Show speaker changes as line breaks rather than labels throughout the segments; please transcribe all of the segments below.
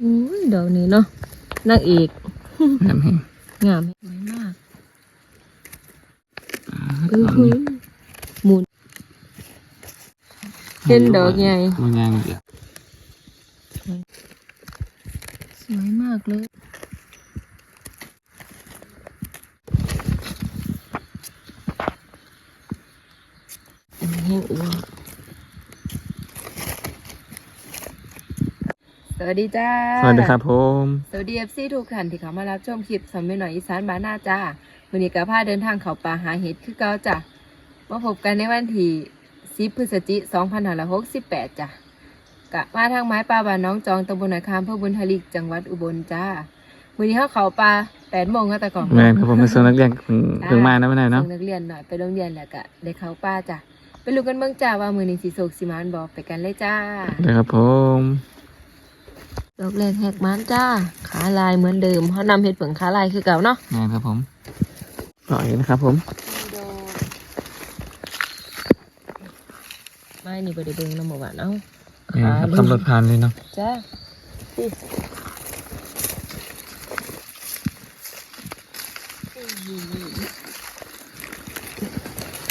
อุ้ยดอกนี้เนาะนางเอก
งามแห้ง
งามสวยมากอือหือหมุนเห็นดอกใหญ่
มันยังเดียว
สวยมากเลยอันนี้แห้งอ้วน สวัสดีจ้า
สวัสดีครับผม
สวัสดีเอฟซีทุกท่านที่เข้ามารับชมคลิปสำเร็จหน่อยอีสานบ้านหน้าจ้าวันนี้กับพาเดินทางเขาป่าหาเห็ดคือเก่าจ้ะมาพบกันในวันที่10พฤศจิกายน2568จ้ะกะมาทางไม้ป่าบ้านน้องจองตำบลนาคามเพื่อบุญทลิกจังหวัดอุบลจ้าวันนี้เขาเขาป่า8โมงก็แต่ก่อน
แม่ครับผมเป็นส่วนนักเรียนเพิ่งเพิ่งมานะไม่ได้เนาะ
ส่งนักเรียนหน่อยไปโรงเรียนแล้วก็ได้เขาป่าจ้ะไปรู้กันเบิ่งจ้าว่ามือนี้สีโศกสีมานบอกไปกันเลยจ้า
เดี๋ยวครับผม
ดอกแรกแหกมันจ้า ขาลายเหมือนเดิมเขานำเห็ดเผิงขาลายคือเก่าเนาะ
งานครับผมปล่อยนะครับผม
ไม่นี่บ่ได้เบิ่งน้ำหมหวานเอ้า
นี่ครับขับรถผ่านเลยเนาะ
จ้าสิ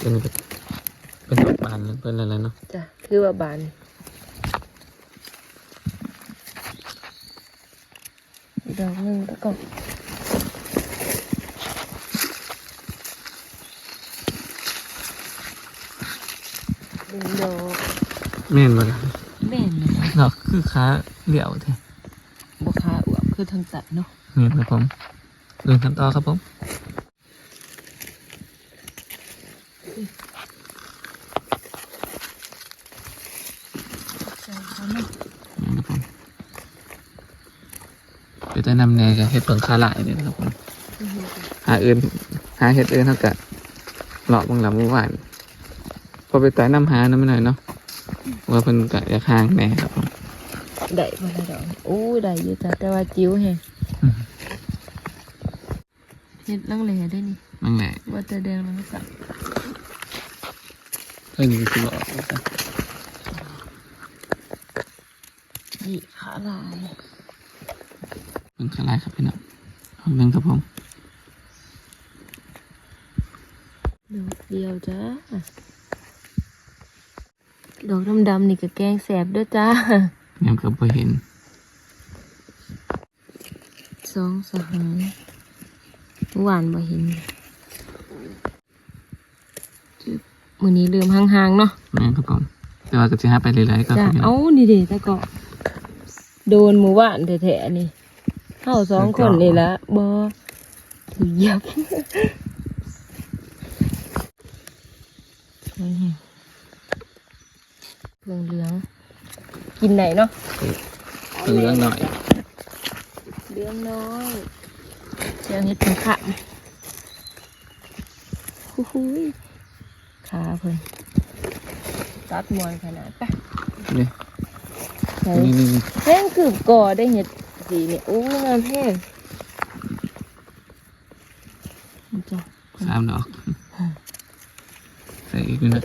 เป็นแบบเป็นดอกบานหรือเป็นอะไรเนาะ
จ้าคือว่าบานอีก ดอกหนึงแล้วก็หนึ่งดอก
แม่นบ่ล่ะ
แม่นนะ
ดอกคือขาเหลี่ยวแท้
บ่ค้าอวบคือทางตัดเนาะ
นี่ครับผมเดินกันต่อครับผม
ใจเขาเนาะ
นี่ครับผม เดี๋ยวจะนำแนวกับเห็ดเพิ่งขาหลายเนี่ยนะครับผม
อื้อหือ
หาอื่นหาเห็ดอื่นเท่ากับหลอกบางหลังเมื่อวานพอไปต่อยน้ำหาน้ำไม่หน่อยเนาะว่าเพิ่นกะอยากห่างแหน่ครับผม
ได้บ่ละดอกโอ้ได้อยู่จ้ะแต่ว่าจิ๋วแฮง
อืม
เฮ็ดลังเลได้นี่
นั่นแหละ
ว่าจะแดงแล้วก็
เฮ้ยนี่คือหลอกนะ
นี่ขาลาย
เพิ่ งขาหลายครับพี่น้องเอาเบิ่งครับผม
ดอกเดียวจ้าดอกดำๆนี่ก็แกงแสบด้วยจ้า
ยังก็บ่เห็น
สองสหายหวานบ่เห็นจึ๊บมื้อนี้ลืมห่างๆเนาะ
แม่นครับผมแต่ว่าก็จะหาไปเรื่อยๆก็
จ้า
ครับพี่น้
เอ้า
อง
นี่เด้แต่ก็โดนหมู่บ้านแท้ๆนี่ เฮาสองคนนี่ละบ่ถือเหยับนี่เหลืองเหลืองๆกินไหนเนาะ
คือเรื่องหน่อย
เหลืองน้อยเจ้าเฮ็ดเป็นขะฮู้ฮู้ยขาเพิ่นตัดมวนขนาดปะ
นี่
ใส่
นี่นี่นี่
แห้งคืบก่อได้เห็ด สีนี่โอ้งามแห้งนี่จ้ะ
สามดอกใส่อีกนิดนะ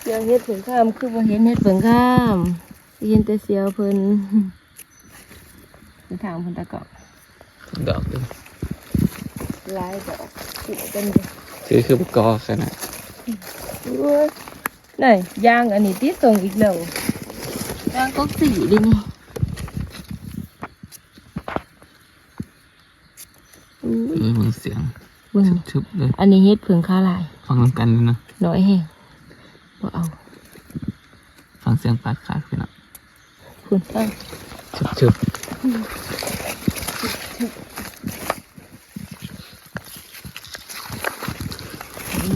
เสียวเฮ็ดเผิงข้ามคือบ่เห็นเฮ็ดเผิงข้ามได้ยินแต่เสียวเพิ่นไปถามเพิ่นตะเกาะ
ดอกเดียว
ลายดอกสิเป็นเด้
คือคือบุกกอขนาด
โอ้ย นี่ยางอันนี้ที่ส่งอีกแล้วยางก็สีดินี่อุ้ย
เออมึงเสียง
เบิ่ง
ชุบๆเลย
อันนี้เฮ็ดเผิงข้าลาย
ฟังน้ำกันเลยนะ
น้อยแห้งบ่เอา
ฟังเสียงปาดขาดพี่น้อง
คุณตั้ง
ชุบๆ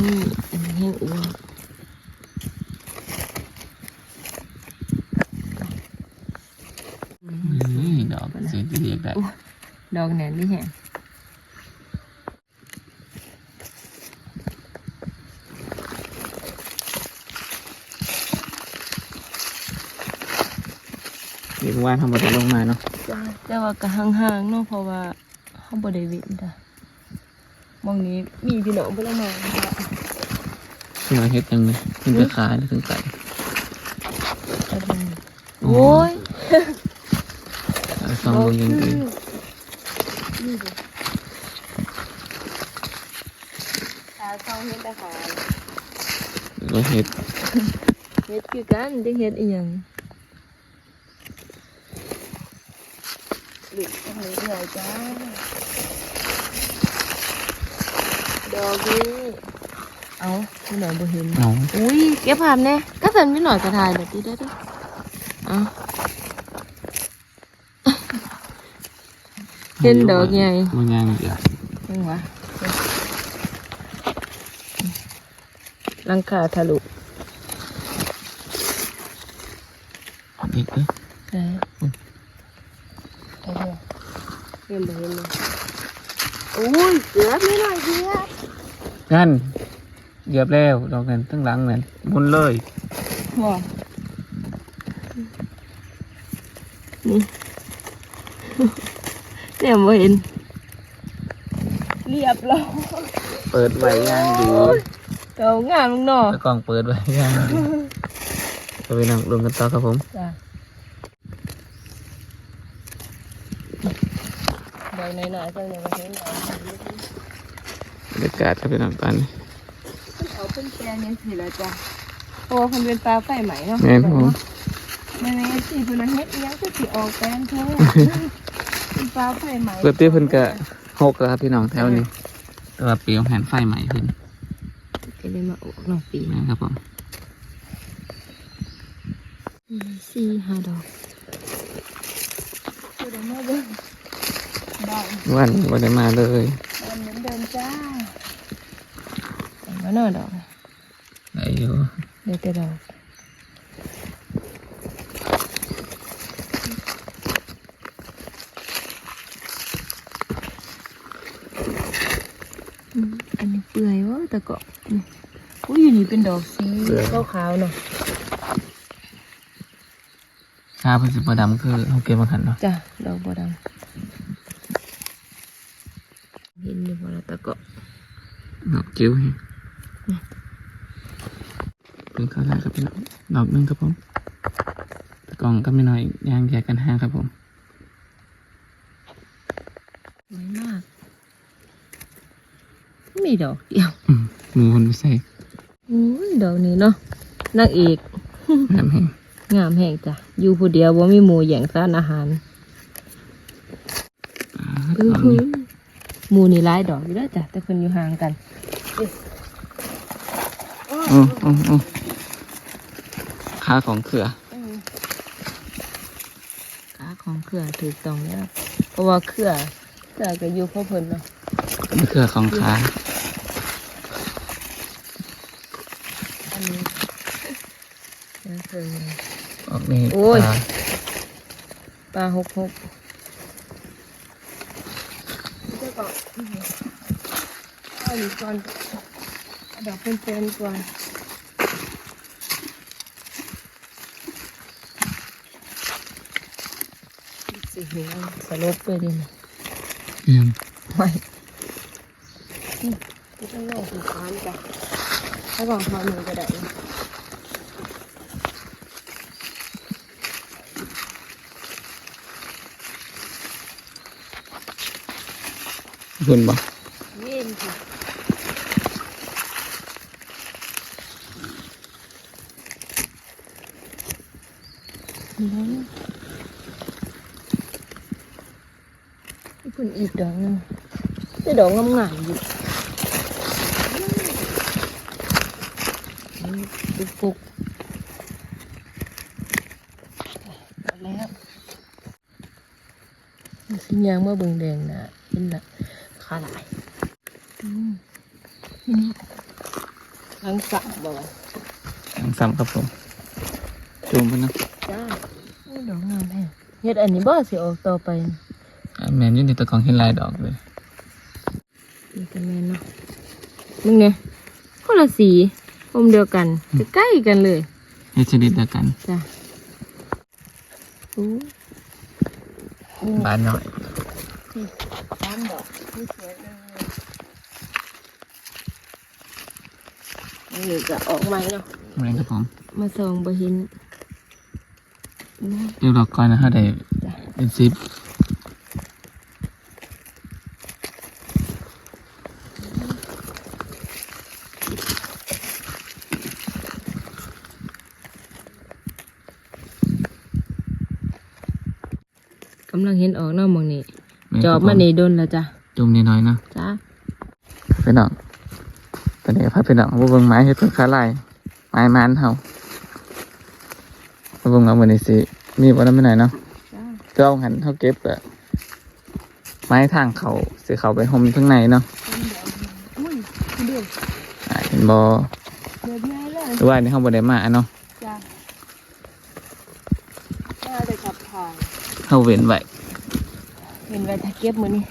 นี่อันนี้แห้งอ้วน
นี่ดอกสีที่เรียกได้
ด อกแหนนนี่แห้ง
เรียกว่าทำมาตลงมาเนาะ
จ้าแต่ว่าก็ห่างๆเนาะเพราะว่าเขาบ่ได้เวินจ้ะหมองนี้มีพี่น้องเพิ่นเอามาจ้ะ
ที่เราเฮ็ดยังไงมันจะขายถึงไก่
โอ้ย
เอาซองเบิ่งยังดี
นี่ ดิตาซองเฮ็ดตะขาย
เราเฮ็ด
เฮ็ดคือกันจังเฮ็ดอีหยังหลุดไปเรื่อยๆจ้าดอกนี้เอาไม่หน่อยบ่เห็น
เอา
อุ้ยเก็บภาพแน่ก็สันไม่หน่อยกระทายแบบนี้ได้ด้วยเอา เห็นดอกใหญ่
มันยังเดียว
ยังวะหลังคาทะลุ
อีกเด้อ
ไหนไปเลยเห็นบ่เห็นเลยอุ้ยเกือบไม่หน่อยเดียว
งั้นเหยียบแล้วดอกนั้นตั้งหลังนั่นหมุนเลย
ว้านี่ เนี่ยบ่เห็น เรียบร้อย
เปิดไว้ย่างดี
เก่างามลงเนาะ
ตะกล้องเปิดไว้ย่างดีจะไปนั่งลงกันต่อครับผม
จ้ะใบหน่อยๆจังเลยว่าเห็นเอา
บรรยากาศจะเป็นแบบนี้
เอาเป็นแกงยังสิละจ้ะโอ้มันเป็นปลาไฟไหมเนาะ
แม่นผม
แม่แม่สิเพิ่นว่าเฮ็ดอีหยังก็สิออกแปลนเท่า เป็นปลาไฟไหม
ปกติเพิ่นก็หกแล้วครับพี่น้องแถวนี้ต่ว่าเปลี่ยวแผ่นไฟใหม่ขึ้น
ก็เลยมาอกเนาะปี
นะครับผม
สี่ห้าดอกวัน
วันได้มาเลย
บ้านเหมือนเดิมจ้าแต่ว่าน้อยดอก
ได้อยู่
เดี๋ยวแต่ดอก อืมอันนี้เปื่อยวะแต่ก็นี่อุ้ยอยู่นี่เป็นดอกสีขาวๆเนาะ
ชาเพิ่นสิบ่ดำคือเฮาเก็บมาขันเนาะ
จ้ะดอกบัวดำเห็นอยู่บ่ละแต่ก็
ดอกจิ้วแฮงเพิ่นเข้าได้ครับพี่น้องดอกหนึงครับผมตะกล้องก็ไม่น้อยย่างแยกกันห้างครับผม
สวยมาก มีดอกเดียว
อืมมือคนไม่ใส่
อุ้ยดอกนี้เนาะนางเอก
น้ำแห้ง
งามแห้งจ้ะอยู่ผู้เดียวว่ามีหมูแย่งสารอาหาร
อ่า
อื้อ
ดอก
หื
นี้
อหมูนี่หลายดอกอยู่แล้วจ้ะแต่เพิ่นอยู่ห่างกัน
โอ้โอ้โอ้ค่าของเขือ
ขาของเครือถูกต้องแล้วเพราะว่าเครือเครือก็อยู่พ่อเพิ่นเนาะ
นี่เขือของขา
อันนี้ยัง เพิ่น
ออกนี่
โอ้ย
ปลา
ปลาหกหกเจ้าก็เอาอีกก่อนเอาดอกเป็นๆก่อนสิเหี่ยวสลบเลยดินะ
เอียง
ไม่นี่ที่ต้องลองสีฟ้านจ้ะถ้าลองทำมันก็ได้
คุณบ่
เย็นค่ะนี่นะนี่คุณอีกดอกนึงแต่ดอกงามๆอยู่ปุกๆหมดแล้วมีสัญญาณว่าเบิ่งแดงนะเป็นนะขาหลายอืมนี่หลังสักบ่วะ
ทั้งซ้ำครับผมจูมไปนะ
จ้าดอกงามแฮะเฮ็ดอันนี้บ่สิออกต่อไป
อแม่นอยูนี่ตะกองเห็นลายดอกเลย
นี่ก็แม่นเนาะมึงเนี่ยคนละสีอมเดียวกันใกล้กันเลย
เฮ็ดชนิดเดียวกัน
จ้ะ
บานหน่อย
สามดอก สวยเลยเออก็ออกใหม่เนาะ
แม่นครับผม
มาส่องบ่เห็นนะ
เดี๋ยวรอก่อนนะฮะได้
จ้ะ
เป็นซิป
กำลังเห็นออกเนอกมองนี่
แม่น
จ
ค
อ
รั
บบมานี่โดนแล้วจ้ะ
จุ่มนิดหน่อยเนาะ
จ้า
พี่น้องตอนนี้พาพี่น้องมาเบิ่งไม้เฮ็ดเพิ่นขาลายไม้มันเฮามาเบิ่งว่ามื้อนี้สิมีบ่นำไปไหนเนาะ
จ้า
เจ้าหันเฮาเก็บอะไม้ทางเขาสิเข้าไปห่มข้างในเนาะ
อุ้ยเดือด
อ่าเห็นบ่
เดือดง่ายเลย
หรือว่าอันนี้เฮาบ่ได้มาเนาะ
จ้าน่าจะขับผ่าน
เฮาเว้นไว้
เห็นไว้ถ้าเก็บมือนี่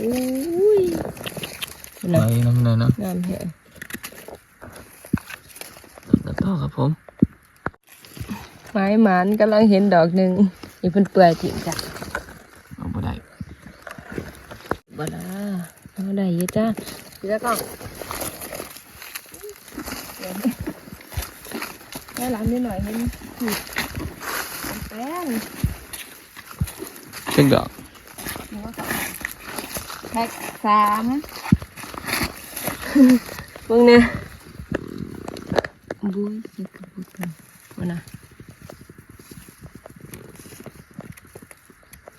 อุ้ย
ไว้นำเลยเนาะ
งามแท้
แล้วต่อครับผม
ไม้หมันกำลังเห็นดอกหนึ่งอีเพิ่นเปื่อยถิ่มจ้ะ
เอาบ่ได้
บ่ละเอาได้เยอะจ้าพี่ตะกล้องเดี๋ยวแม่ร้านนิดหน่อยเห็นผิดแป้ง
เช็คดอก
หนูว่าสอง แพ็คสามเบิ่งเนี่ยบุ้ยเก็บกระปุกกันวะนะ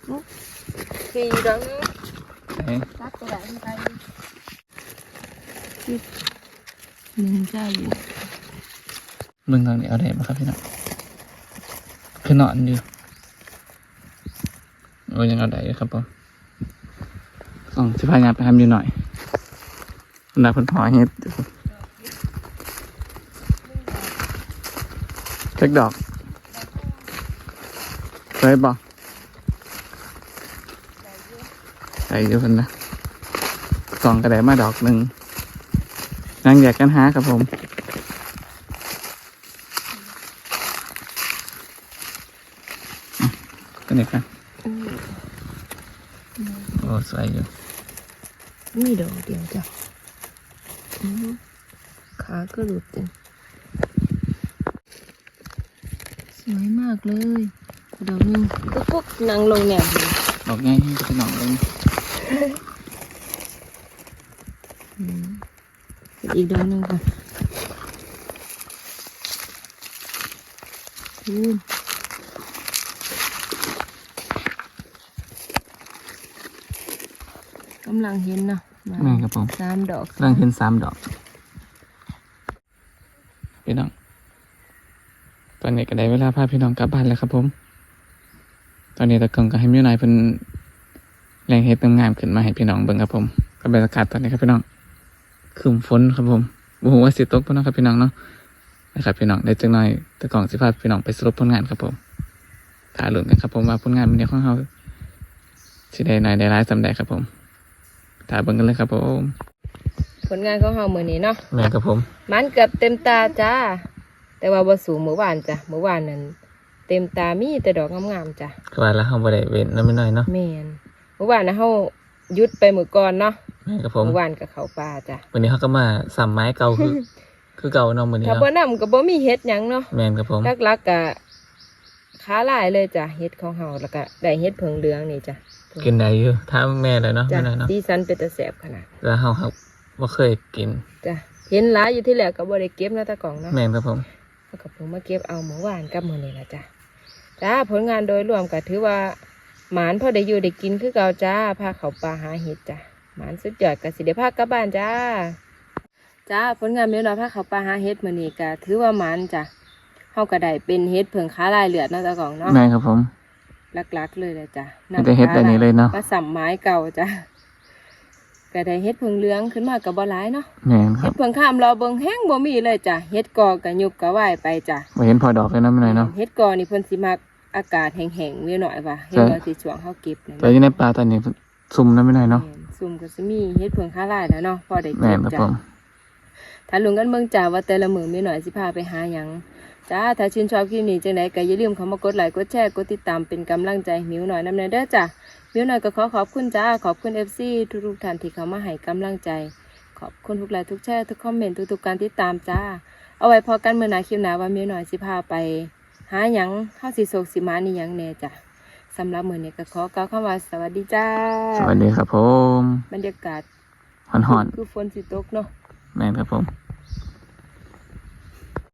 อุ๊ยสี่ดอกนึง
ไหน
ตัดตัวไหนไปสิบหนึ่งจ้าอยู่
เบิ่งทางนี้เอาได้บ่ครับพี่น้องคือนอนอยู่โอ้ยังเอาได้อยู่ครับผมส่ องสิพายามไปทำอยู่หน่อยนาเพิ่นพอเฮ็ดเช็คดอกเคยบ่ใส่อยู่เพิ่นนะสองกระไดมาดอกหนึ่งนั่งแยกกันหาครับผมกันเด็กกันโอ้สวยอยู่
มีดอกเดียวจ้ะอือหือขาก็หลุดเต็มสวยมากเลยดอกหนึงก็ปุ๊บนั่งลงแนบเลย
ดอกง่ายที่จะหนองเลย
อืมอีกดอกหนึ่งก่อนอืม กำลังเห็นเนาะมา
แม่ครับผม
สามดอก
กำลังเห็นสามดอกพี่น้อง ตอนนี้ก็ได้เวลาพาพี่น้องกลับบ้านแล้วครับผม ตอนนี้ตะกงก็ให้มิวนายเป็นแรงเฮ็ดงามๆขึ้นมาให้พี่น้องเบิ่งครับผม ก็บรรยากาศตอนนี้ครับพี่น้องคืมฝนครับผมบ่ฮู้ว่าสิตกบ่เนาะครับพี่น้องเนาะนะครับพี่น้องได้จังหน่อยตะกองสิพาพี่น้องไปสรุปผลงานครับผมถ้าลุ้นกันครับผมว่าผลงานมันนี้ของเฮาสิได้หน่อยได้หลายสำใดครับผม ถ้าเบิ่งกันเลยครับผม
ผลงานของเราเมื่อนี้เนาะ
แม่ครับผม
มันเกือบเต็มตาจ้า แต่ว่าบ่สูงเมื่อวานจ้ะเมื่อวานนั้นเต็มตามีแต่ดอกงามๆจ้ะ
ก็ว่าแล้วเฮาบ่ได้เว้นนำไม่น้อยเนาะ
แม่นเมื่อวานนะเฮาหยุดไปมื้อก่อนเนาะ
แม่ครับผม
เมื่อวานก็เข้าป่าจ้ะ
วันนี้เขาก็มาสัมไม้เก่าคือ คือเก่าเนาะมื้อนี้
ถ้า
เนาะ
บ่นำก็บ่มีเฮ็ดหยังเนาะ
แม่นครับผม
หลักๆก็ค้าหลายเลยจ้ะเฮ็ดของเฮาแล้วก็ได้เฮ็ดเผิงเหลืองนี่จ้ะ
กินได้อยู่ถ้าแม่เลยเนาะ
จ้ะ
แม่น้อยเนาะ
สีสันเป็นตาแสบขนาด
แล้วเฮาครับบ่เคยกิน
จ้ะเห็นหลายอยู่ที่แรกก็บ่ได้เก็บนะตะกล่องเนาะ
แม่นครับผม
แล้วก็เพิ่งมาเก็บเอาเมื่อวานกับมื้อนี้ล่ะจ้ะจ้าผลงานโดยรวมก็ถือว่าหมานพอได้อยู่ได้กินคือเก่าจ้าพาเขาป่าหาเห็ดจ้ะหมานสุดยอดก็สิได้พากลับบ้านจ้า จ้าผลงานเมลน้อยพาเขาป่าหาเห็ดมื้อนี้ก็ถือว่าหมานจ้ะเฮาก็ได้เป็นเห็ดเพิ่งค้าลายเลือดเนาะตะกล่องเนาะ
แม่นครับผม
ห ลักๆเลยเลยจ้ะ
มีแต่เฮ็ดแบบนี้เลยเนาะ
ปลาสัมไม้เก่าจ้ะก็ได้เฮ็ดเพิ่งเหลืองขึ้นมากับบ่หลายเนาะ
แม่นค
เฮ็
รั
ด
บ
เพิ่งข้ามรอเบิ่งแห้งบ่มีเลยจ้ะเฮ็ดกอก็ยุบก็ไหวไปจ้ะ
บ่เห็นพอดอกเลยเนาะแม่น้อยเนาะ
เฮ็ดกอนี่เพิ่นสิมักอากาศแห้งๆเว้ยหน่อยว่ะเฮ็ด
ใช่
ว่าสิช่วงเฮาเก็บนี่
แต่อยู่ในป่าตอนนี้ซุ่มเนาะแม่น้อยเนาะ
แม่นซุ่มก็สิมีเฮ็ดเพิ่งค้าลายแล้วเนาะพอได้
แม่
เก็
น
บ
ครับ
จ้ะ
ผม
ถ้าลุงกันเบิ่งจ้าว่าแต่ละมื้อมีหน่อยสิพาไปหาหยัง จ้า ถ้าชื่นชอบคลิปนี้จังไดก็อย่าลืมเข้ามากดไลค์กดแชร์กดติดตามเป็นกำลังใจให้มิวหน่อยนำแน่เด้อจ้ะมิวหน่อยก็ขอขอบคุณจ้า ขอบคุณ FC ทุกๆท่านที่เข้ามาให้กำลังใจ ขอบคุณทุกไลค์ทุกแชร์ทุกคอมเมนต์ทุกๆการติดตามจ้า เอาไว้พอกันเมื่อหนาคลิปหนาว่ามีหน่อยสิพาไป หาหยังเข้าสิโศกสิมานี่หยังแน่จ้ะสำหรับมื้อนี้ก็ขอกล่าวคำว่าสวัสดีจ้า
สวัสดีครับผม
บรรยากาศ
หอนหอน
คือฝนสิตกเนาะ
ๆแม่นครับผม